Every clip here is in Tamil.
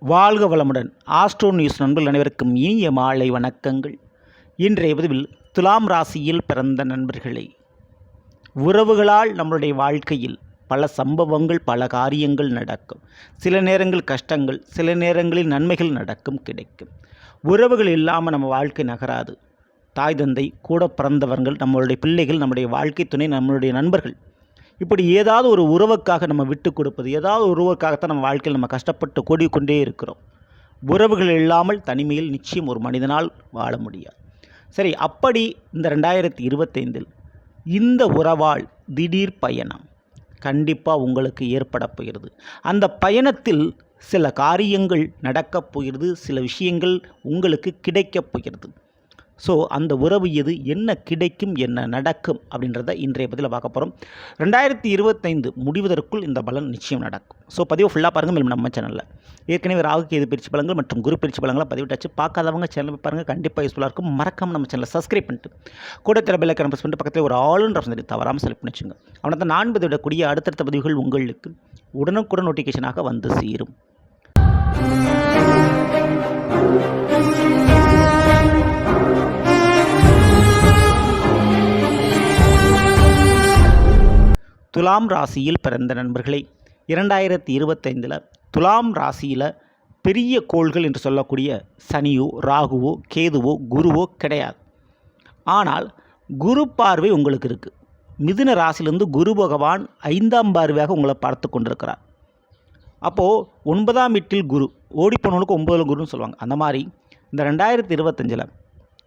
வாழ்க வளமுடன். ஆஸ்ட்ரோ நியூஸ் நண்பர்கள் அனைவருக்கும் இனிய மாலை வணக்கங்கள். இன்றைய பதிவில் துலாம் ராசியில் பிறந்த நண்பர்களே. உறவுகளால் நம்மளுடைய வாழ்க்கையில் பல சம்பவங்கள் பல காரியங்கள் நடக்கும். சில நேரங்கள் கஷ்டங்கள் சில நேரங்களில் நன்மைகள் நடக்கும் கிடைக்கும். உறவுகள் இல்லாமல் நம்ம வாழ்க்கை நகராது. தாய் தந்தை கூட பிறந்தவர்கள் நம்மளுடைய பிள்ளைகள் நம்முடைய வாழ்க்கை துணை நம்மளுடைய நண்பர்கள் இப்படி ஏதாவது ஒரு உறவுக்காக நம்ம விட்டு கொடுப்பது ஏதாவது ஒரு உறவுக்காகத்தான் நம்ம வாழ்க்கையில் நம்ம கஷ்டப்பட்டு கூடிக்கொண்டே இருக்கிறோம். உறவுகள் இல்லாமல் தனிமையில் நிச்சயம் ஒரு மனிதனால் வாழ முடியாது. சரி அப்படி இந்த ரெண்டாயிரத்தி இருபத்தைந்தில் இந்த உறவால் திடீர் பயணம் கண்டிப்பாக உங்களுக்கு ஏற்பட போகிறது. அந்த பயணத்தில் சில காரியங்கள் நடக்கப் போகிறது சில விஷயங்கள் உங்களுக்கு கிடைக்கப் போகிறது. ஸோ அந்த உறவு எது? என்ன கிடைக்கும்? என்ன நடக்கும்? அப்படின்றத இன்றைய பதிவில் பார்க்க போகிறோம் ரெண்டாயிரத்தி இருபத்தைந்து முடிவதற்குள் இந்த பலன் நிச்சயம் நடக்கும். ஸோ பதிவு ஃபுல்லாக பாருங்கள் மேலும் நம்ம சேனலில் ஏற்கனவே ராகுக்கு எது பிரிச்சு பலங்கள் மற்றும் குரு பிரிச்சு பலங்களை பதிவிட்டாச்சு. பார்க்காதவங்க சேனல் பாருங்கள் கண்டிப்பாக யூஸ்ஃபுல்லாக இருக்கும். மறக்காமல் நம்ம சேனலை சப்ஸ்கிரைப் பண்ணிட்டு கூட திற பெல்லை ப்ரெஸ் பண்ணிட்டு பக்கத்தில் ஒரு ஆளுன்ற தவறாமல் செலக்ட் பண்ணி வச்சுங்க அவனை தான் நான் பதிவிடக்கூடிய அடுத்தடுத்த பதிவுகள் உங்களுக்கு உடனுக்குடன் நோட்டிஃபிகேஷனாக வந்து சேரும். துலாம் ராசியில் பிறந்த நண்பர்களே இரண்டாயிரத்தி இருபத்தைந்தில் துலாம் ராசியில் பெரிய கோள்கள் என்று சொல்லக்கூடிய சனியோ ராகுவோ கேதுவோ குருவோ கிடையாது. ஆனால் குரு பார்வை உங்களுக்கு இருக்குது மிதுன ராசியிலிருந்து குரு பகவான் ஐந்தாம் பார்வையாக உங்களை பார்த்து கொண்டிருக்கிறார். அப்போது ஒன்பதாம் வீட்டில் குரு ஓடிப்போனவனுக்கு ஒன்பதுல குருன்னு சொல்லுவாங்க. அந்த மாதிரி இந்த ரெண்டாயிரத்தி இருபத்தஞ்சில்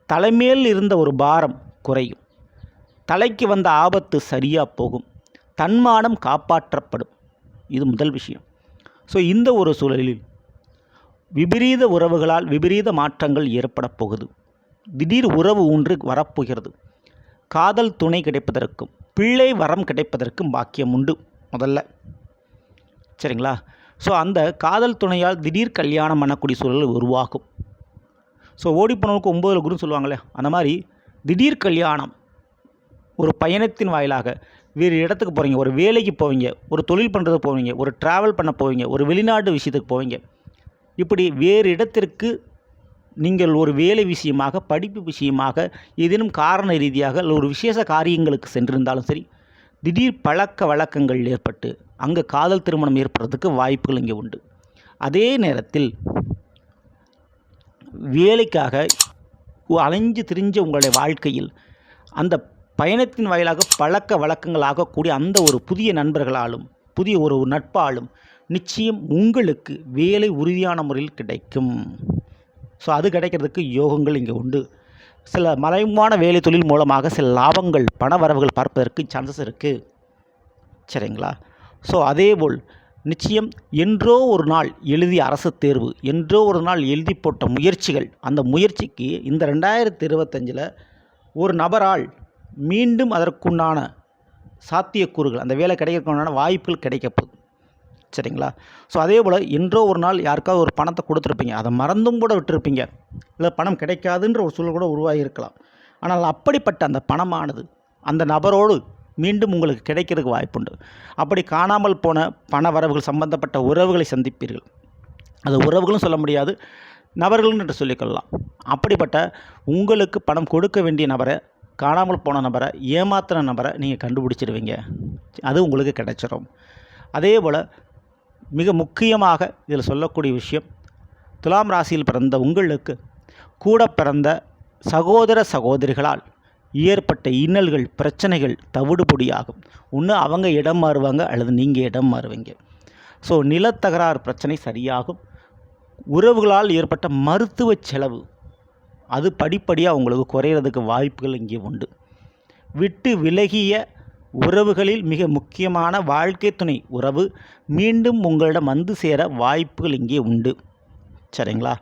தலைமேல் இருந்த ஒரு பாரம் குறையும். தலைக்கு வந்த ஆபத்து சரியாக போகும். தன்மானம் காப்பாற்றப்படும். இது முதல் விஷயம். ஸோ இந்த ஒரு சூழலில் விபரீத உறவுகளால் விபரீத மாற்றங்கள் ஏற்பட போகுது. திடீர் உறவு ஒன்று வரப்போகிறது. காதல் துணை கிடைப்பதற்கும் பிள்ளை வரம் கிடைப்பதற்கும் பாக்கியம் உண்டு முதல்ல. சரிங்களா? ஸோ அந்த காதல் துணையால் திடீர் கல்யாணம் பண்ணக்கூடிய சூழல் உருவாகும். ஸோ ஓடிப்போனவனுக்கு ஒம்பது குருன்னு சொல்லுவாங்களே அந்த மாதிரி திடீர் கல்யாணம் ஒரு பயணத்தின் வாயிலாக வேறு இடத்துக்கு போகிறீங்க ஒரு வேலைக்கு போவீங்க ஒரு தொழில் பண்ணுறதுக்கு போவீங்க ஒரு ட்ராவல் பண்ண போவீங்க ஒரு வெளிநாட்டு விஷயத்துக்கு போவீங்க. இப்படி வேறு இடத்திற்கு நீங்கள் ஒரு வேலை விஷயமாக படிப்பு விஷயமாக ஏதேனும் காரண ரீதியாக இல்லை ஒரு விசேஷ காரியங்களுக்கு சென்றிருந்தாலும் சரி திடீர் பழக்க வழக்கங்கள் ஏற்பட்டு அங்கே காதல் திருமணம் ஏற்படுறதுக்கு வாய்ப்புகள் இங்கே உண்டு. அதே நேரத்தில் வேலைக்காக அலைஞ்சு திரிஞ்ச உங்களுடைய வாழ்க்கையில் அந்த பயணத்தின் வாயிலாக பழக்க வழக்கங்கள் ஆகக்கூடிய அந்த ஒரு புதிய நண்பர்களாலும் புதிய ஒரு நட்பாலும் நிச்சயம் உங்களுக்கு வேலை உறுதியான முறையில் கிடைக்கும். ஸோ அது கிடைக்கிறதுக்கு யோகங்கள் இங்கே உண்டு. சில மறைமுகமான வேலை தொழில் மூலமாக சில லாபங்கள் பண வரவுகள் பார்ப்பதற்கு சான்சஸ் இருக்குது சரிங்களா? ஸோ அதேபோல் நிச்சயம் என்றோ ஒரு நாள் எழுதிய அரசு தேர்வு என்றோ ஒரு நாள் எழுதி போட்ட முயற்சிகள் அந்த முயற்சிக்கு இந்த ரெண்டாயிரத்தி இருபத்தஞ்சில் ஒரு நபரால் மீண்டும் அதற்குண்டான சாத்தியக்கூறுகள் அந்த வேலை கிடைக்கிறதுக்குண்டான வாய்ப்புகள் கிடைக்கப்போகுது. சரிங்களா? ஸோ அதே போல் என்றோ ஒரு நாள் யாருக்காவது ஒரு பணத்தை கொடுத்துருப்பீங்க. அதை மறந்தும் கூட விட்டுருப்பீங்க. இல்லை பணம் கிடைக்காதுன்ற ஒரு சூழல் கூட உருவாகி இருக்கலாம் ஆனால் அப்படிப்பட்ட அந்த பணமானது அந்த நபரோடு மீண்டும் உங்களுக்கு கிடைக்கிறதுக்கு வாய்ப்புண்டு. அப்படி காணாமல் போன பண வரவுகள் சம்பந்தப்பட்ட உறவுகளை சந்திப்பீர்கள். அது உறவுகளும் சொல்ல முடியாது நபர்களும் என்று சொல்லிக்கொள்ளலாம். அப்படிப்பட்ட உங்களுக்கு பணம் கொடுக்க வேண்டிய நபரை காணாமல் போன நபரை ஏமாத்தின நபரை நீங்கள் கண்டுபிடிச்சிடுவீங்க அது உங்களுக்கு கிடைச்சிரும். அதே போல் மிக முக்கியமாக இதில் சொல்லக்கூடிய விஷயம் துலாம் ராசியில் பிறந்த உங்களுக்கு கூட பிறந்த சகோதர சகோதரிகளால் ஏற்பட்ட இன்னல்கள் பிரச்சனைகள் தவிடுபொடியாகும். ஒன்று அவங்க இடம் மாறுவாங்க அல்லது நீங்கள் இடம் மாறுவீங்க. ஸோ நிலத்தகராறு பிரச்சனை சரியாகும். உறவுகளால் ஏற்பட்ட மருத்துவ செலவு அது படிப்படியாக உங்களுக்கு குறையிறதுக்கு வாய்ப்புகள் இங்கே உண்டு. விட்டு விலகிய உறவுகளில் மிக முக்கியமான வாழ்க்கை துணை உறவு மீண்டும் உங்களிடம் வந்து சேர வாய்ப்புகள் இங்கே உண்டு. சரிங்களா?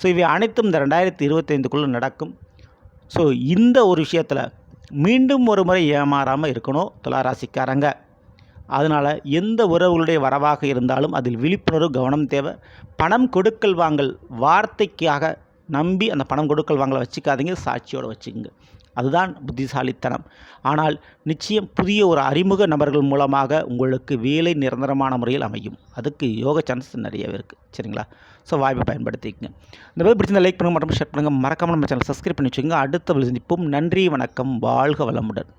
ஸோ இவை அனைத்தும் இந்த ரெண்டாயிரத்தி இருபத்தைந்துக்குள்ளே நடக்கும். ஸோ இந்த ஒரு விஷயத்தில் மீண்டும் ஒரு முறை ஏமாறாமல் இருக்கணும் துளாராசிக்காரங்க. அதனால் எந்த உறவுகளுடைய வரவாக இருந்தாலும் அதில் விழிப்புணர்வு கவனம் தேவை. பணம் கொடுக்கல் வாங்கல் வார்த்தைக்காக நம்பி அந்த பணம் கொடுக்கல் வாங்கலை வச்சுக்காதீங்க சாட்சியோடு வச்சுக்கோங்க. அதுதான் புத்திசாலித்தனம். ஆனால் நிச்சயம் புதிய ஒரு அறிமுக நபர்கள் மூலமாக உங்களுக்கு வேலை நிரந்தரமான முறையில் அமையும். அதுக்கு யோக சான்ஸ் நிறையவே இருக்குது சரிங்களா? ஸோ வாய்ப்பை பயன்படுத்திக்கங்க. இந்த மாதிரி பிடிச்சிருந்தா லைக் பண்ணுங்கள் மற்றும் ஷேர் பண்ணுங்கள் மறக்காமல் நம்ம சேனல் சப்ஸ்கிரைப் பண்ணி வச்சுக்கோங்க. அடுத்த சந்திப்போம். நன்றி வணக்கம். வாழ்க வளமுடன்.